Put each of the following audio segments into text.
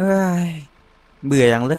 เฮ้ยเบื่ออย่างเลย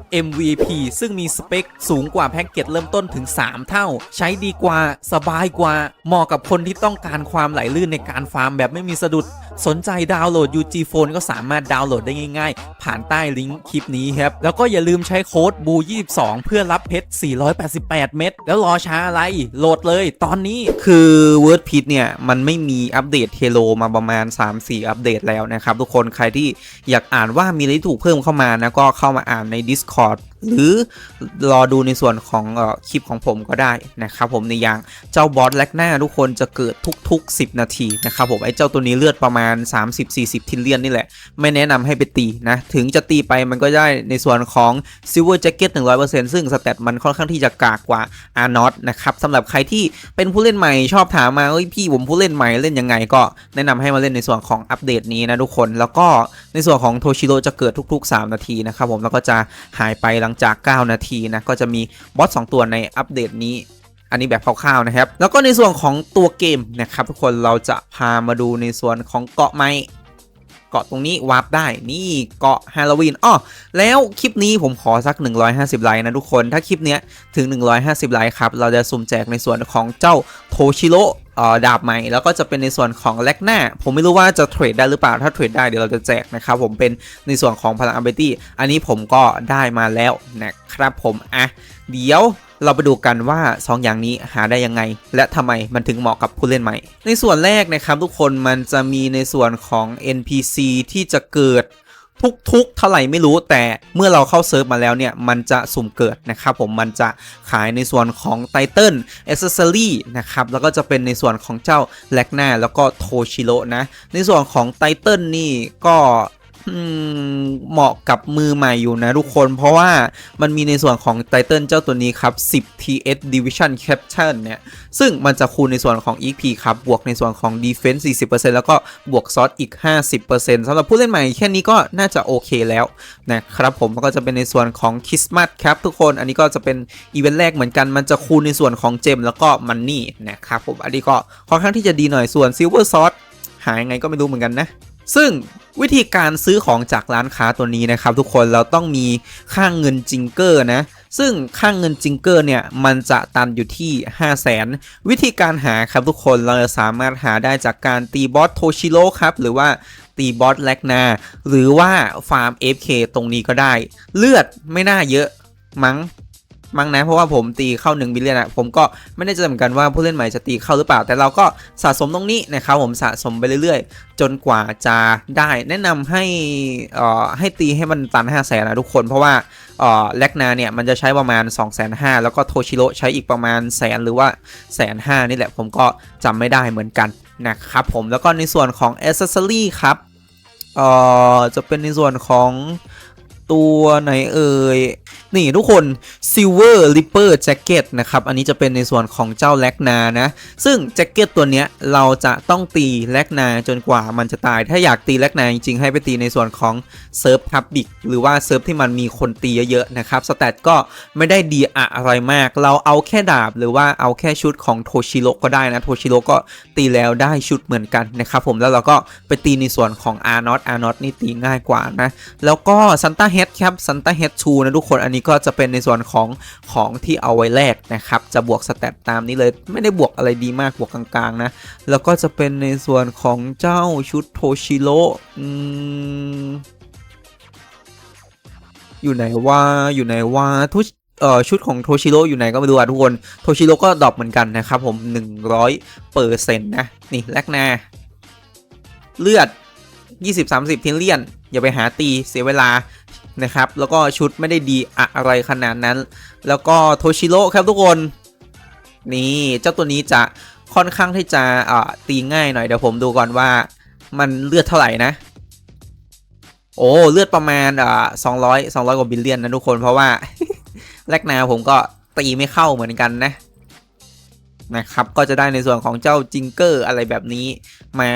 MVP ซึ่งมีสเปคสูงกว่าแพ็กเกจเริ่มต้นถึง 3 เท่า ใช้ดีกว่าสบายกว่า เหมาะกับคนที่ต้องการความไหลลื่นในการฟาร์มแบบไม่มีสะดุด สนใจดาวน์โหลด UG Phone ก็สามารถดาวน์โหลดได้ง่ายๆ ผ่านใต้ลิงก์คลิปนี้ครับ แล้วก็อย่าลืมใช้โค้ด BU22 เพื่อรับเพชร 488 เม็ดแล้วรอช้าอะไรโหลดเลย ตอนนี้คือ WordPress เนี่ยมันไม่มีอัปเดตเทโลมาประมาณ 3-4 อัปเดตแล้วนะครับทุกคนใครที่อยากอ่านว่ามีอะไรถูกเพิ่มเข้ามานะก็เข้ามาอ่านใน Discord caught หรือรอดูในส่วนของอคลิปของผมก็ได้นะครับผมในอย่างเจ้าบอสแลกหน้าทุกคนจะเกิดทุก ๆ 10 นาทีนะครับผมไอ้เจ้าตัวนี้เลือดประมาณ 30-40 ทิลเลียนนี่แหละ ไม่แนะนำให้ไปตีนะ ถึงจะตีไปมันก็ได้ในส่วนของ Silver Jacket 100%ซึ่งสเตตมันค่อนข้างที่จะกากกว่า a r n o t นะครับสำหรับใครที่เป็นผู้เล่นใหม่ชอบถามมาเฮ้ยพี่ผมผู้เล่นใหม่เล่นยังไงก็แนะนำให้มาเล่นในส่วนของอัปเดตนี้นะทุกคน แล้วก็ในส่วนของโทชิโร่จะเกิดทุก ๆ 3 นาทีนะครับผมแล้วก็จะหายไปหลังจาก 9 นาทีนะก็จะมีบอส2ตัวในอัปเดตนี้ อันนี้แบบคร่าวๆนะครับ แล้วก็ในส่วนของตัวเกมนะครับทุกคนเราจะพามาดูในส่วนของเกาะไม้เกาะตรงนี้วาร์ปได้นี่เกาะฮาโลวีนอ้อแล้วคลิปนี้ผมขอสัก 150 ไลค์นะทุกคนถ้าคลิปเนี้ยถึง 150 ไลค์ครับ เราจะสุ่มแจกในส่วนของเจ้าโทชิโร่ ดาบใหม่ แล้วก็จะเป็นในส่วนของแลกหน้า ผมไม่รู้ว่าจะเทรดได้หรือเปล่า ถ้าเทรดได้เดี๋ยวเราจะแจกนะครับผมเป็นในส่วนของพลังอัมเบตี้อันนี้ผมก็ได้มาแล้วนะครับผมอะเดี๋ยวเราไปดูกันว่า 2 อย่างนี้หาได้ยังไง และทำไมมันถึงเหมาะกับผู้เล่นใหม่ ในส่วนแรกนะครับทุกคนมันจะมีในส่วนของ NPC ที่จะเกิด ทุกๆเท่าไหร่ไม่รู้แต่เมื่อเราเข้าเซิร์ฟมาแล้วเนี่ย มันจะสุ่มเกิดนะครับผมมันจะขายในส่วนของไตเติลเอเซอร์รี่นะครับ แล้วก็จะเป็นในส่วนของเจ้าแลกนาแล้วก็โทชิโร่นะ ในส่วนของไตเติลนี่ก็ เหมาะกับมือใหม่อยู่นะทุกคนเพราะว่ามันมีในส่วนของไตเติลเจ้าตัวนี้ครับ 10 TS Division Capture เนี่ย ซึ่งมันจะคูณในส่วนของ EP ครับ บวกในส่วนของ Defense 40%แล้วก็บวกซอสอีก 50%สำหรับผู้เล่นใหม่แค่นี้ก็น่าจะโอเคแล้วนะครับผมก็จะเป็นในส่วนของคริสต์มาสครับทุกคนอันนี้ก็จะเป็นอีเวนต์แรกเหมือนกันมันจะคูณในส่วนของเจมแล้วก็มันนี่นะครับผมอันนี้ก็ค่อนข้างที่จะดีหน่อยส่วน Silver Sword หายังไงก็ไม่รู้เหมือนกันนะ ซึ่งวิธีการซื้อของจากร้านค้าตัวนี้นะครับทุกคนเราต้องมีค่างเงินจิงเกอร์นะ ซึ่งค่างเงินจิงเกอร์เนี่ยมันจะตันอยู่ที่ 5 0 0แสนวิธีการหาครับทุกคนเราจะสามารถหาได้จากการตีบอสโทชิโร่ครับหรือว่าตีบอสแลกนาหรือว่าฟาร์ม FK ตรงนี้ก็ได้ เลือดไม่น่าเยอะมั้ง มั้งนะ เพราะว่าผมตีเข้า1บิลเลียนอะผมก็ไม่ได้จะเหมือนกันว่าผู้เล่นใหม่จะตีเข้าหรือเปล่า แต่เราก็สะสมตรงนี้นะครับผมสะสมไปเรื่อยๆ จนกว่าจะได้แนะนำให้อ่อให้ตีให้มันตัน5 0 0แสนนะทุกคนเพราะว่าอ่อแลกนาเนี่ยมันจะใช้ประมาณ 2 5 0 0 0แล้วก็โทชิโร่ใช้อีกประมาณแสนหรือว่าแสนห้านี่แหละผมก็จำไม่ได้เหมือนกันนะครับผมแล้วก็ในส่วนของ a อ c e s s o r y ครับเอ่อจะเป็นในส่วนของตัวไหนเอ่ย นี่ทุกคน Silver Ripper Jacket นะครับ อันนี้จะเป็นในส่วนของเจ้าแลกนานะ ซึ่งแจ็คเก็ตตัวเนี้ยเราจะต้องตีแลกนาจนกว่ามันจะตาย ถ้าอยากตีแลกนาจริงๆให้ไปตีในส่วนของเซิร์ฟพับบิกหรือว่าเซิร์ฟที่มันมีคนตีเยอะๆนะครับสแตทก็ไม่ได้ดีอะไรมาก เราเอาแค่ดาบหรือว่าเอาแค่ชุดของโทชิโร่ก็ได้นะโทชิโร่ก็ตีแล้วได้ชุดเหมือนกันนะครับผมแล้วเราก็ไปตีในส่วนของอาร์นอตอาร์นอตนี่ตีง่ายกว่านะแล้วก็ซันต้าเฮดครับซันต้าเฮดชูนะทุกคนอันนี้ก็จะเป็นในส่วนของของที่เอาไว้แลกนะครับ จะบวกสแตตตามนี้เลย ไม่ได้บวกอะไรดีมากบวกกลางๆนะ แล้วก็จะเป็นในส่วนของเจ้าชุดโทชิโร่อยู่ไหนว่าอยู่ไหนว่าทุเอ่อชุดของโทชิโร่อยู่ไหนก็ไม่รู้อะทุกคน โทชิโร่ก็ดรอปเหมือนกันนะครับผม 100เปอร์เซ็นต์นะ นี่แลกนา เลือด 20-30ทิลเลียน อย่าไปหาตีเสียเวลา นะครับ แล้วก็ชุดไม่ได้ดีอะไรขนาดนั้น แล้วก็โทชิโร่ครับทุกคน นี่เจ้าตัวนี้จะค่อนข้างที่จะอ่าตีง่ายหน่อยเดี๋ยวผมดูก่อนว่ามันเลือดเท่าไหร่นะ โอ้เลือดประมาณอ่าสองร้อยสองร้อยกว่าบิลเลียนนะทุกคนเพราะว่าแรกนาผมก็ตีไม่เข้าเหมือนกันนะ นะครับ ก็จะได้ในส่วนของเจ้าจิงเกอร์อะไรแบบนี้ มา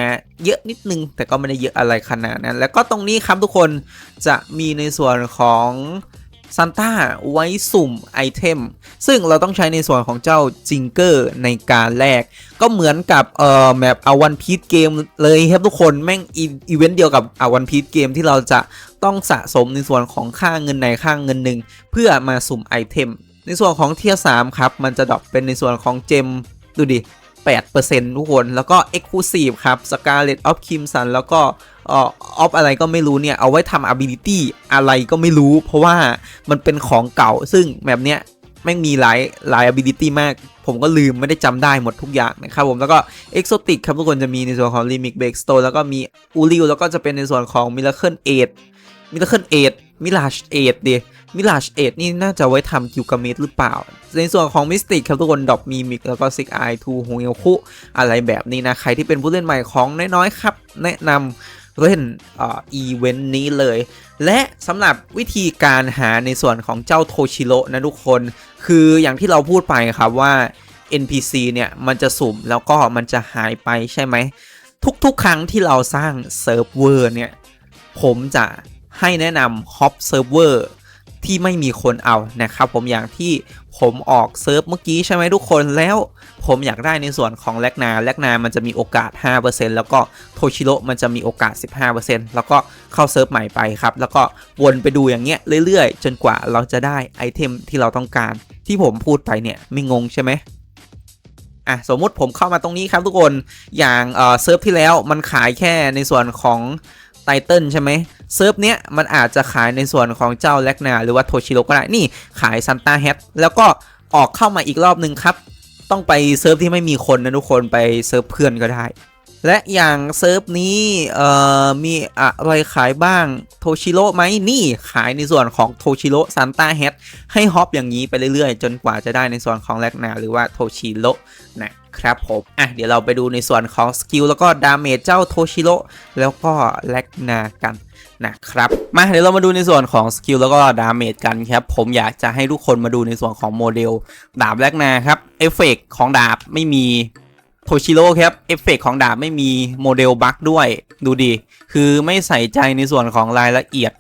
เยอะนิดนึง แต่ก็ไม่ได้เยอะอะไรขนาดนั้น แล้วก็ตรงนี้ครับทุกคนจะมีในส่วนของซันต้าไว้สุ่มไอเทม ซึ่งเราต้องใช้ในส่วนของเจ้าจิงเกอร์ในการแลกก็เหมือนกับเอ่อแมปอาวันพีทเกมเลยครับทุกคนแม่งอีเวนต์เดียวกับอาวันพีทเกมที่เราจะต้องสะสมในส่วนของค่าเงินในค่าเงินหนึ่งเพื่อมาสุ่มไอเทม ในส่วนของเทียร์3ครับ มันจะดรอปเป็นในส่วนของเจม ดูดิ 8%ทุกคน แล้วก็ Exclusive ครับ Scarlet of Crimson แล้วก็ออ of อะไรก็ไม่รู้เนี่ย เอาไว้ทำ ability อะไรก็ไม่รู้ เพราะว่ามันเป็นของเก่า ซึ่งแบบเนี้ยแม่งมีหลายหลาย ability มาก ผมก็ลืมไม่ได้จำได้หมดทุกอย่างนะครับผม แล้วก็ Exotic ครับทุกคนจะมีในส่วนของ Limit Breakstone แล้วก็มี u r i l แล้วก็จะเป็นในส่วนของ Miracle 8 Miracle 8 Mirage 8ดิ มิลาชเอ็ดนี่น่าจะไว้ทำกิวกาเมตหรือเปล่า ในส่วนของมิสติกครับทุกคนดอกมีมิกแล้วก็ซิกไอทูฮงเอลคุอะไรแบบนี้นะ ใครที่เป็นผู้เล่นใหม่ของน้อยๆครับ แนะนำเล่นอีเวนต์นี้เลย และสำหรับวิธีการหาในส่วนของเจ้าโทชิโร่นะทุกคน คืออย่างที่เราพูดไปครับว่า NPC เนี่ยมันจะสุ่มแล้วก็มันจะหายไปใช่ไหมทุกๆ ครั้งที่เราสร้างเซิร์ฟเวอร์เนี่ยผมจะให้แนะนำฮอปเซิร์ฟเวอร์ ที่ไม่มีคนเอานะครับผมอย่างที่ผมออกเซิร์ฟเมื่อกี้ใช่ไหมทุกคนแล้วผมอยากได้ในส่วนของแลกนาแลกนามันจะมีโอกาส 5%แล้วก็โทชิโร่มันจะมีโอกาส 15%แล้วก็เข้าเซิร์ฟใหม่ไปครับ แล้วก็วนไปดูอย่างเงี้ยเรื่อยๆ จนกว่าเราจะได้ไอเทมที่เราต้องการ ที่ผมพูดไปเนี่ยไม่งงใช่ไหมอะสมมุติผมเข้ามาตรงนี้ครับทุกคนอย่างเอ่อเซิร์ฟที่แล้วมันขายแค่ในส่วนของ ไตเติลใช่ไหมเซิร์ฟเนี้ยมันอาจจะขายในส่วนของเจ้าแลกนา หรือว่าโทชิโร่ก็ได้ นี่ขายซันต้าแฮทแล้วก็ออกเข้ามาอีกรอบนึงครับ ต้องไปเซิร์ฟที่ไม่มีคนนะทุกคนไปเซิร์ฟเพื่อนก็ได้ และอย่างเซิร์ฟนี้เอ่อมีอะไรขายบ้างโทชิโร่ไหมนี่ขายในส่วนของโทชิโร่ซันต้าแฮทให้ฮอปอย่างนี้ไปเรื่อยๆ จนกว่าจะได้ในส่วนของแลกนาหรือว่าโทชิโร่นะครับผม อะ เดี๋ยวเราไปดูในส่วนของสกิลแล้วก็ดาเมจเจ้าโทชิโร่แล้วก็แลกนากันนะครับ มาเดี๋ยวเรามาดูในส่วนของสกิลแล้วก็ดาเมจกันครับ ผมอยากจะให้ทุกคนมาดูในส่วนของโมเดล ดาบแลกนาครับ เอฟเฟกของดาบไม่มี โทชิโร่ครับเอฟเฟกของดาบไม่มีโมเดลบัคด้วย ดูดิคือไม่ใส่ใจในส่วนของรายละเอียด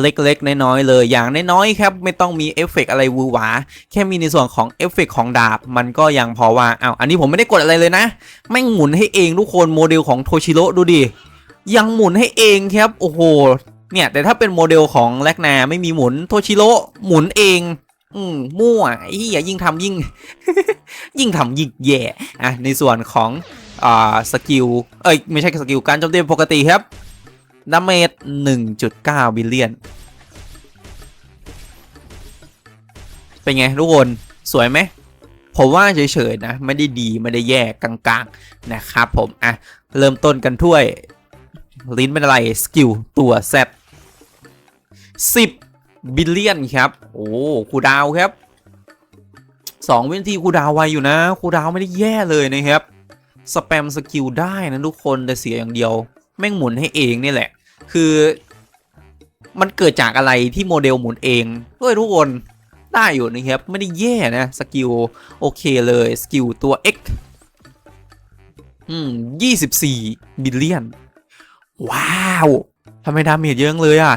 เล็กๆ น้อยๆ เลยอย่างน้อยๆ ครับ ไม่ต้องมีเอฟเฟกอะไรวือหวา แค่มีในส่วนของเอฟเฟกของดาบ มันก็ยังพอว่าอ้าวอันนี้ผมไม่ได้กดอะไรเลยนะ แม่งหมุนให้เองทุกคนโมเดลของโทชิโร่ดูดิยังหมุนให้เองครับ โอ้โหเนี่ยแต่ถ้าเป็นโมเดลของแลกนาไม่มีหมุนโทชิโร่หมุนเอง อืมมั่วไอ้เหี้ยยิ่งทำยิ่ง ยิ่งทำยิ่งแย่อะในส่วนของอ่าสกิลเอ้ยไม่ใช่สกิลการโจมตีปกติครับดาเมจ1.9บิลเลียน เป็นไงทุกคนสวยไหมผมว่าเฉยๆนะไม่ได้ดีไม่ได้แย่กลางๆนะครับผมอะเริ่มต้นกันถ้วย ลิ้นเป็นอะไร สกิลตัวแซด10บิ บิลเลียนครับ โอ้คูดาวครับ2วินาทีคูดาวไวอยู่นะคูดาวไม่ได้แย่เลยนะครับ สแปมสกิลได้นะทุกคนแต่เสียอย่างเดียว แม่งหมุนให้เองนี่แหละ คือ มันเกิดจากอะไรที่โมเดลหมุนเองเฮ้ยทุกคนได้อยู่นะครับ ไม่ได้แย่นะสกิลโอเคเลยสกิลตัว X อืม24บิลเลียน ว้าวทำไมดาเมจเยอะเลยอะ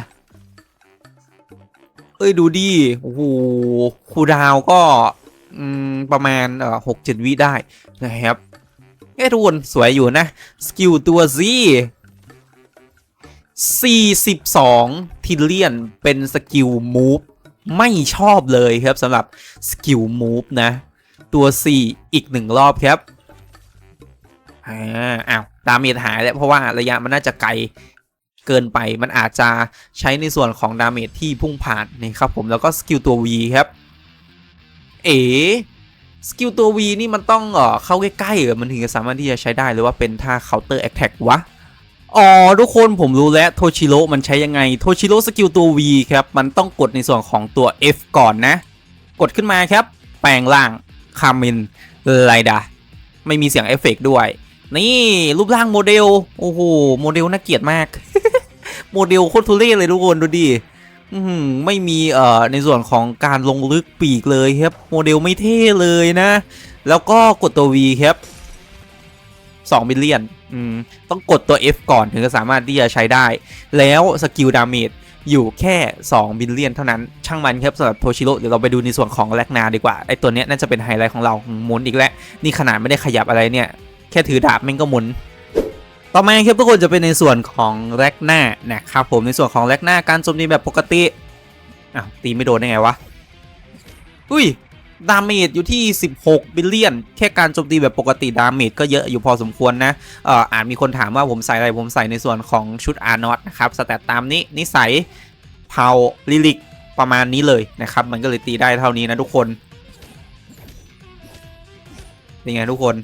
เอ้ยดูดิโอ้โหคูดาวก็ประมาณหกเจ็ดวิได้นะครับเอ้ทุกคนสวยอยู่นะ สกิลตัว Z 42 ทิลเลียนเป็นสกิลมูฟไม่ชอบเลยครับสำหรับสกิลมูฟนะ ตัว 4 อีกหนึ่งรอบครับอ้าวดาเมจหายแล้วเพราะว่าระยะมันน่าจะไกล เกินไป มันอาจจะใช้ในส่วนของดาเมจที่พุ่งผ่านนะครับผมแล้วก็สกิลตัว V ครับ เอ๋สกิลตัว V นี่มันต้องเออเข้าใกล้ๆเหรอมันถึงจะสามารถที่จะใช้ได้หรือว่าเป็นท่า counter attack วะอ๋อทุกคนผมรู้แล้วโทชิโร่มันใช้ยังไงโทชิโร่สกิลตัว V ครับ มันต้องกดในส่วนของตัว F ก่อนนะ กดขึ้นมาครับ แปลงร่างคามินไลดาไม่มีเสียงเอฟเฟกต์ด้วย นี่รูปร่างโมเดล โอ้โห โมเดลน่าเกลียดมาก โมเดลโคตรทุเรศเลยทุกคนดูดิไม่มีเอ่อในส่วนของการลงลึกปีกเลยครับ โมเดลไม่เท่เลยนะ แล้วก็กดตัว V ครับ2บิลเลียนอืมต้องกดตัว F ก่อนถึงจะสามารถที่จะใช้ได้ แล้วสกิลดาเมจอยู่แค่ 2 บิลเลียนเท่านั้น ช่างมันครับสำหรับโทชิโร่เดี๋ยวเราไปดูในส่วนของแลกนาดีกว่า ไอตัวเนี้ยน่าจะเป็นไฮไลท์ของเราหมุนอีกแล้ว นี่ขนาดไม่ได้ขยับอะไรเนี่ย แค่ถือดาบม่งก็หมุน ต่อมาครับทุกคนจะเป็นในส่วนของแลกนานะครับผมในส่วนของแลกนาการโจมตีแบบปกติอ้าวตีไม่โดนได้ไงวะอุ้ยดาเมจอยู่ที่ 16 บิลเลียน แค่การโจมตีแบบปกติดาเมจก็เยอะอยู่พอสมควรนะเอ่ออาจมีคนถามว่าผมใส่อะไรผมใส่ในส่วนของชุดอาร์นอตนะครับสแตตตามนี้นิสัยเผาลิลิกประมาณนี้เลยนะครับ มันก็เลยตีได้เท่านี้นะทุกคนเป็นไงทุกคน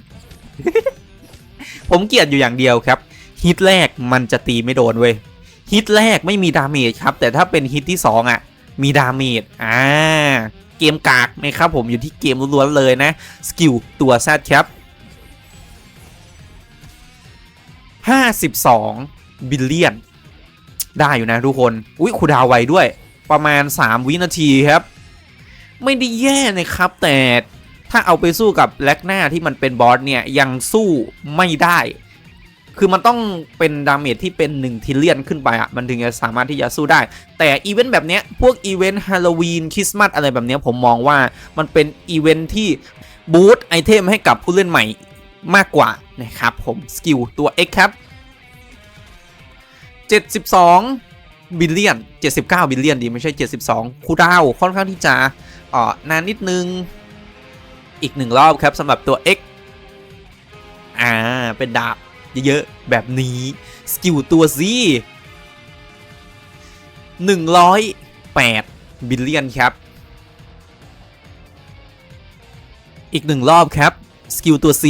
ผมเกลียดอยู่อย่างเดียวครับฮิตแรกมันจะตีไม่โดนเว้ยฮิตแรกไม่มีดาเมจครับ แต่ถ้าเป็นฮิตที่สองอะ มีดาเมจอ่าเกมกากนะครับผมอยู่ที่เกมล้วนๆเลยนะสกิลตัวแซดครับ52 บิลเลียน ได้อยู่นะทุกคน อุ้ยคูดาวไวด้วย ประมาณ 3 วินาทีครับ ไม่ได้แย่นะครับ แต่ ถ้าเอาไปสู้กับแล็กหน้าที่มันเป็นบอสเนี่ยยังสู้ไม่ได้ คือมันต้องเป็นดาเมจที่เป็น1ทิลเลียนขึ้นไปอะมันถึงจะสามารถที่จะสู้ได้ แต่อีเวนต์แบบเนี้ยพวกอีเวนต์ฮาโลวีนคริสต์มาสอะไรแบบเนี้ยผมมองว่ามันเป็นอีเวนต์ที่บูตไอเทมให้กับผู้เล่นใหม่มากกว่านะครับผมสกิลตัว X ครับ72 บิลเลียน 79 บิลเลียนดี ไม่ใช่ 72 คูดาว ค่อนข้างที่จะอ่อนานนิดนึง อีกหนึ่งรอบครับสำหรับตัว X อ่า เป็นดาบเยอะๆแบบนี้ สกิลตัว Z 108บิลเลียนครับ อีกหนึ่งรอบครับ สกิลตัว C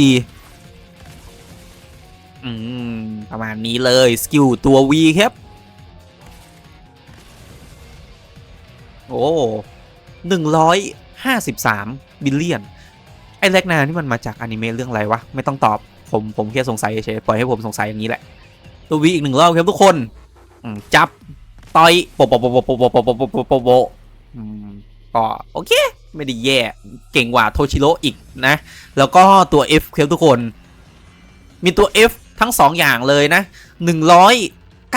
อืม ประมาณนี้เลย สกิลตัว V ครับ โอ้หนึ่งร้อยห้าสิบสามบิลเลียน อ้แรกนานี่มันมาจากอนิเมะเรื่องอะไรวะ ไม่ต้องตอบ ผมผมแค่สงสัยเฉยปล่อยให้ผมสงสัยอย่างนี้แหละ ตัววีอีกหนึ่งรอบครับทุกคนจับต่อยโปะโปะโปะโปะโปโปะโปโปะโปโปะโปโปะก็โอเค ไม่ได้แย่เก่งกว่าโทชิโร่อีกนะ แล้วก็ตัว F ครับทุกคน มีตัว F ทั้ง 2 อย่างเลยนะ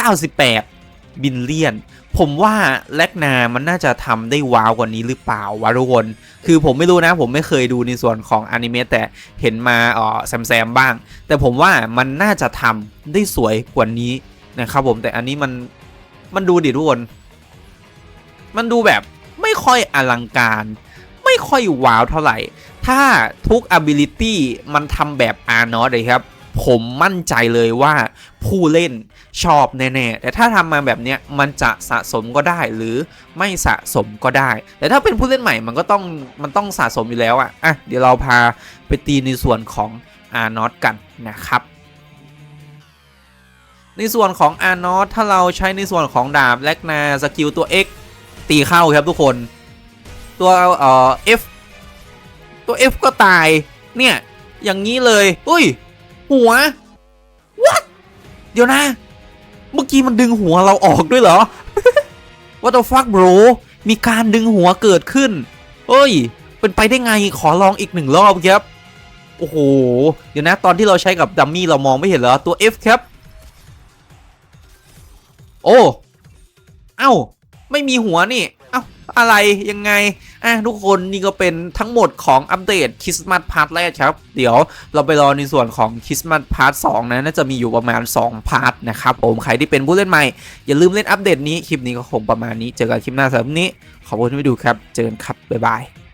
198 บิลเลียน ผมว่าแลกนามันน่าจะทำได้ว้าวกว่านี้หรือเปล่าวะทุกคน คือผมไม่รู้นะ ผมไม่เคยดูในส่วนของอนิเมะแต่เห็นมาเออแซมแซมบ้าง แต่ผมว่ามันน่าจะทำได้สวยกว่านี้นะครับผมแต่อันนี้มันมันดูดิทุกคน มันดูแบบไม่ค่อยอลังการ ไม่ค่อยว้าวเท่าไหร่ ถ้าทุก ability มันทำแบบอาร์นอตเลยครับ ผมมั่นใจเลยว่าผู้เล่น ชอบแน่ๆ แต่ถ้าทำมาแบบเนี้ยมันจะสะสมก็ได้หรือไม่สะสมก็ได้ แต่ถ้าเป็นผู้เล่นใหม่มันก็ต้องมันต้องสะสมอยู่แล้วอะอะเดี๋ยวเราพาไปตีในส่วนของอาร์นอตกันนะครับ ในส่วนของอาร์นอตถ้าเราใช้ในส่วนของดาบแลกนาสกิลตัว X ตีเข้าครับทุกคน ตัวเอ่อ F ตัว F ก็ตายเนี่ยอย่างนี้เลย อุ้ย หัว what เดี๋ยวนะ เมื่อกี้มันดึงหัวเราออกด้วยเหรอ What the fuck bro มีการดึงหัวเกิดขึ้น เอ้ย เป็นไปได้ไงขอลองอีกหนึ่งรอบครับ โอ้โห เดี๋ยวนะตอนที่เราใช้กับดัมมี่เรามองไม่เห็นเหรอ ตัว F ครับ โอ้ เอ้า ไม่มีหัวนี่ เอ้า อะไรยังไง อะทุกคนนี่ก็เป็นทั้งหมดของอัปเดตคริสต์มาสพาร์ทแรกครับ เดี๋ยวเราไปรอในส่วนของคริสต์มาสพาร์ทสองนะน่าจะมีอยู่ประมาณ 2 พาร์ทนะครับผมใครที่เป็นผู้เล่นใหม่ อย่าลืมเล่นอัปเดตนี้ คลิปนี้ก็คงประมาณนี้ เจอกันคลิปหน้าสำหรับวันนี้ ขอบคุณที่มาดูครับ เจอกันครับบ๊ายบาย